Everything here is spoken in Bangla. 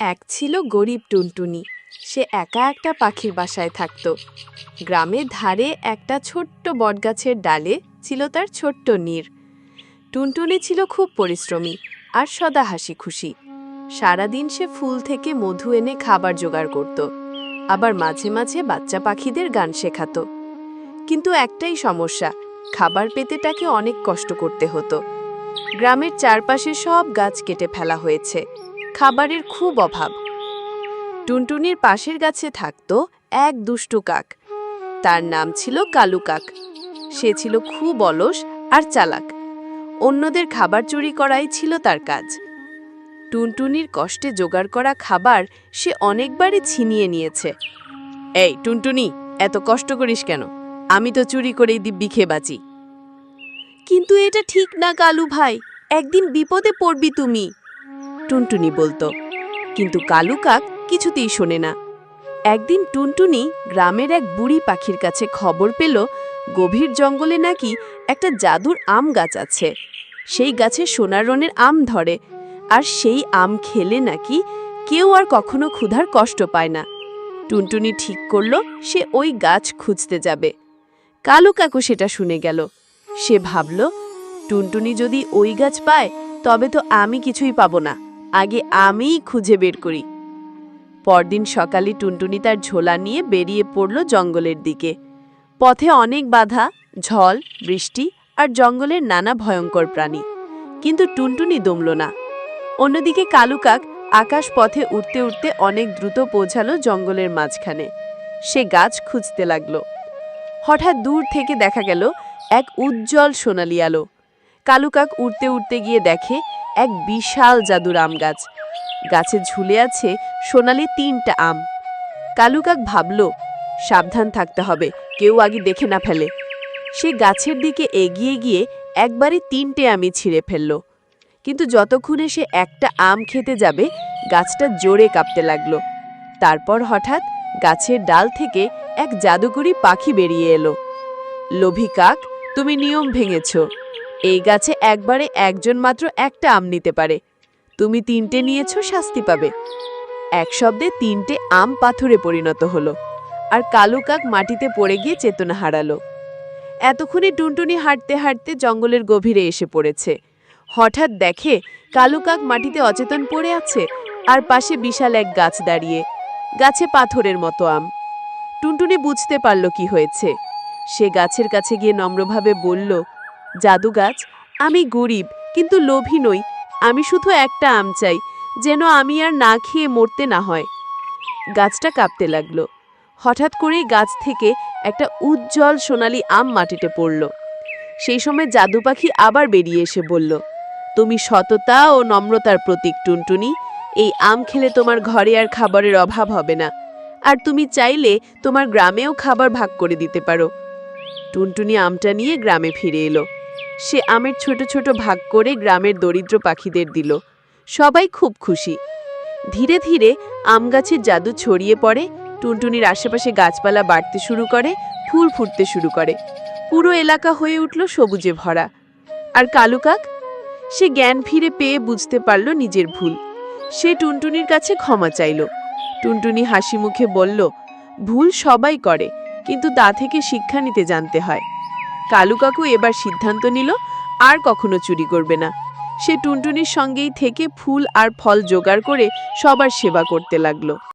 এক ছিল গরিব টুনটুনি। সে একা একটা পাখির বাসায় থাকত। গ্রামের ধারে একটা ছোট্ট বটগাছের ডালে ছিল তার ছোট্ট নীর। টুনটুনি ছিল খুব পরিশ্রমী আর সদা হাসি খুশি। সারাদিন সে ফুল থেকে মধু এনে খাবার জোগাড় করত, আবার মাঝে মাঝে বাচ্চা পাখিদের গান শেখাতো। কিন্তু একটাই সমস্যা, খাবার পেতে তাকে অনেক কষ্ট করতে হতো। গ্রামের চারপাশে সব গাছ কেটে ফেলা হয়েছে। খাবারের খুব অভাব। টুনটুনির পাশের গাছে থাকত এক দুষ্টু কাক। তার নাম ছিল কালু কাক। সে ছিল খুব অলস আর চালাক। অন্যদের খাবার চুরি করাই ছিল তার কাজ। টুনটুনির কষ্টে জোগাড় করা খাবার সে অনেকবারই ছিনিয়ে নিয়েছে। এই, টুনটুনি, এত কষ্ট করিস কেন? আমি তো চুরি করেই দিব্যি খেয়ে বাঁচি। কিন্তু এটা ঠিক না, কালু ভাই। একদিন বিপদে পড়বি তুমি। টুনটুনি বলতো। কিন্তু কালু কাক কিছুতেই শোনে না। একদিন টুনটুনি গ্রামের এক বুড়ি পাখির কাছে খবর পেল, গভীর জঙ্গলে নাকি একটা জাদুর আম গাছ আছে। সেই গাছে সোনার রনের আম ধরে, আর সেই আম খেলে নাকি কেউ আর কখনো ক্ষুধার কষ্ট পায় না। টুনটুনি ঠিক করল, সে ওই গাছ খুঁজতে যাবে। কালু কাকু সেটা শুনে গেল। সে ভাবল, টুনটুনি যদি ওই গাছ পায়, তবে তো আমি কিছুই পাবো না। আগে আমিই খুঁজে বের করি। পরদিন সকালে টুনটুনি তার ঝোলা নিয়ে বেরিয়ে পড়ল জঙ্গলের দিকে। পথে অনেক বাধা ঝল বৃষ্টি আর জঙ্গলের নানা ভয়ঙ্কর প্রাণী। কিন্তু টুনটুনি দমল না। অন্যদিকে কালুকাক আকাশ পথে উঠতে উঠতে অনেক দ্রুত পৌঁছালো জঙ্গলের মাঝখানে। সে গাছ খুঁজতে লাগল। হঠাৎ দূর থেকে দেখা গেল এক উজ্জ্বল সোনালি আলো। কালু কাক উড়তে উড়তে গিয়ে দেখে এক বিশাল জাদুর আম গাছ। গাছে ঝুলে আছে সোনালি তিনটা আম। কালুকাক ভাবল, সাবধান থাকতে হবে, কেউ আগে দেখে না ফেলে। সে গাছের দিকে এগিয়ে গিয়ে একবারে তিনটে আমি ছিঁড়ে ফেলল। কিন্তু যতক্ষণে সে একটা আম খেতে যাবে, গাছটা জোরে কাঁপতে লাগল। তারপর হঠাৎ গাছের ডাল থেকে এক জাদুকরি পাখি বেরিয়ে এলো। লোভী কাক, তুমি নিয়ম ভেঙেছ। এই গাছে একবারে একজন মাত্র একটা আম নিতে পারে। তুমি তিনটে নিয়েছো, শাস্তি পাবে। এক শব্দে তিনটে আম পাথরে পরিণত হলো, আর কালু কাক মাটিতে পড়ে গিয়ে চেতনা হারালো। এতক্ষণে টুনটুনি হাঁটতে হাঁটতে জঙ্গলের গভীরে এসে পড়েছে। হঠাৎ দেখে কালু কাক মাটিতে অচেতন পড়ে আছে, আর পাশে বিশাল এক গাছ দাঁড়িয়ে, গাছে পাথরের মতো আম। টুনটুনি বুঝতে পারল কি হয়েছে। সে গাছের কাছে গিয়ে নম্রভাবে বলল জাদু গাছ আমি গরিব, কিন্তু লোভী নই। আমি শুধু একটা আম চাই, যেন আমি আর না খেয়ে মরতে না হয়। গাছটা কাঁপতে লাগল। হঠাৎ করেই গাছ থেকে একটা উজ্জ্বল সোনালি আম মাটিতে পড়ল। সেই সময় জাদু পাখি আবার বেরিয়ে এসে বলল, তুমি সততা ও নম্রতার প্রতীক, টুনটুনি। এই আম খেলে তোমার ঘরে আর খাবারের অভাব হবে না। আর তুমি চাইলে তোমার গ্রামেও খাবার ভাগ করে দিতে পারো। টুনটুনি আমটা নিয়ে গ্রামে ফিরে এলো। সে আমের ছোট ছোট ভাগ করে গ্রামের দরিদ্র পাখিদের দিল। সবাই খুব খুশি। ধীরে ধীরে আম গাছের জাদু ছড়িয়ে পড়ে, টুনটুনির আশেপাশে গাছপালা বাড়তে শুরু করে, ফুল ফুটতে শুরু করে। পুরো এলাকা হয়ে উঠল সবুজে ভরা। আর কালু কাক? সে জ্ঞান ফিরে পেয়ে বুঝতে পারল নিজের ভুল। সে টুনটুনির কাছে ক্ষমা চাইল। টুনটুনি হাসি মুখে বলল, ভুল সবাই করে, কিন্তু তা থেকে শিক্ষা নিতে জানতে হয়। কালু কাকু এবার সিদ্ধান্ত নিল, আর কখনো চুরি করবে না। সে টুনটুনির সঙ্গেই থেকে ফুল আর ফল জোগাড় করে সবার সেবা করতে লাগল।